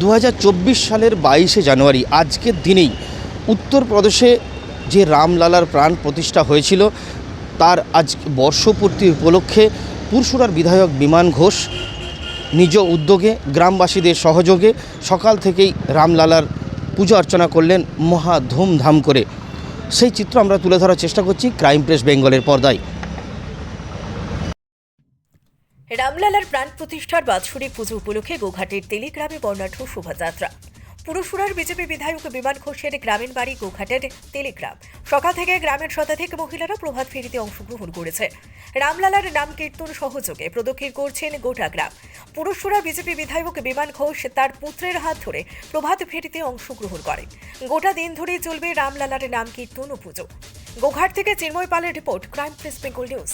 দু হাজার চব্বিশ সালের বাইশে জানুয়ারি, আজকের দিনেই উত্তরপ্রদেশে যে রামলালার প্রাণ প্রতিষ্ঠা হয়েছিল, তার আজ বর্ষপূর্তি উপলক্ষে পুরসুরার বিধায়ক বিমান ঘোষ নিজ উদ্যোগে, গ্রামবাসীদের সহযোগে সকাল থেকেই রামলালার পূজা অর্চনা করলেন মহা ধুমধাম করে। সেই চিত্র আমরা তুলে ধরার চেষ্টা করছি ক্রাইম প্রেস বেঙ্গলের পর্দায়। রামলালার প্রাণ প্রতিষ্ঠার বাৎসরিক পুজো উপলক্ষে গোঘাটের তেলিগ্রামে বর্ণাঢ্য শোভাযাত্রা। পুরসুরার বিজেপি বিধায়ক বিমান ঘোষের গ্রামীণ বাড়ি গোঘাটের তেলিগ্রাম। সকাল থেকে গ্রামের শতাধিক মহিলারা প্রভাত ফেরিতে অংশগ্রহণ করেছে। রামলালার নাম কীর্তন সহযোগে প্রদক্ষিণ করছেন গোটা গ্রাম। পুরসুরা বিজেপি বিধায়ক বিমান ঘোষ তার পুত্রের হাত ধরে প্রভাত ফেরিতে অংশগ্রহণ করেন গোটা দিন ধরে চলবে রামলালার নাম কীর্তন ও পুজো। গোঘাট থেকে চিন্ময় পালের report, crime press, Bengal news.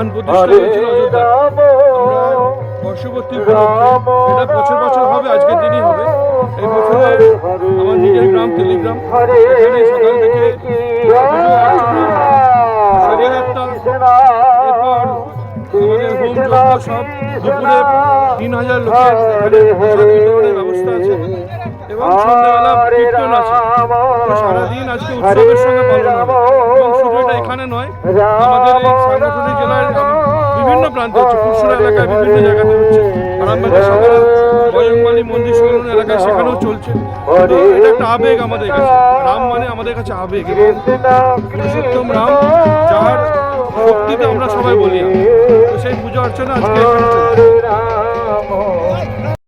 রামলালার প্রাণ প্রতিষ্ঠা হয়েছিল অযোধ্যায় আমরা বর্ষবর্তী উপলক্ষে এটা বছর বছর হবে আজকের দিনই হবে। এই বছরে আমার নিজের গ্রাম টেলিগ্রাম এখানে সকাল থেকে পুজো অর্চনা, এরপর আমাদের হোম যজ্ঞ সব দুপুরে তিন হাজার লোকের এখানে প্রসাদ বিতরণের ব্যবস্থা আছে। এবং সন্ধ্যাবেলা কীর্তন আছে। সারাদিন আজকে উৎসবের সঙ্গে পালন হবে এখানে নয় আমাদের এই সাংগঠনিক জেলার বিভিন্ন প্রান্তে হচ্ছে পুরসুরা এলাকায় বিভিন্ন জায়গাতে হচ্ছে। আরামবাগের সকাল বজরংবালী মন্দির সংলগ্ন এলাকায় সেখানেও চলছে। তো এটা একটা আবেগ আমাদের কাছে। রাম মানে আমাদের কাছে আবেগ এবং পুরুষোত্তম রাম যার শক্তিতে আমরা সবাই বলি। তো সেই পুজো অর্চনা আজকে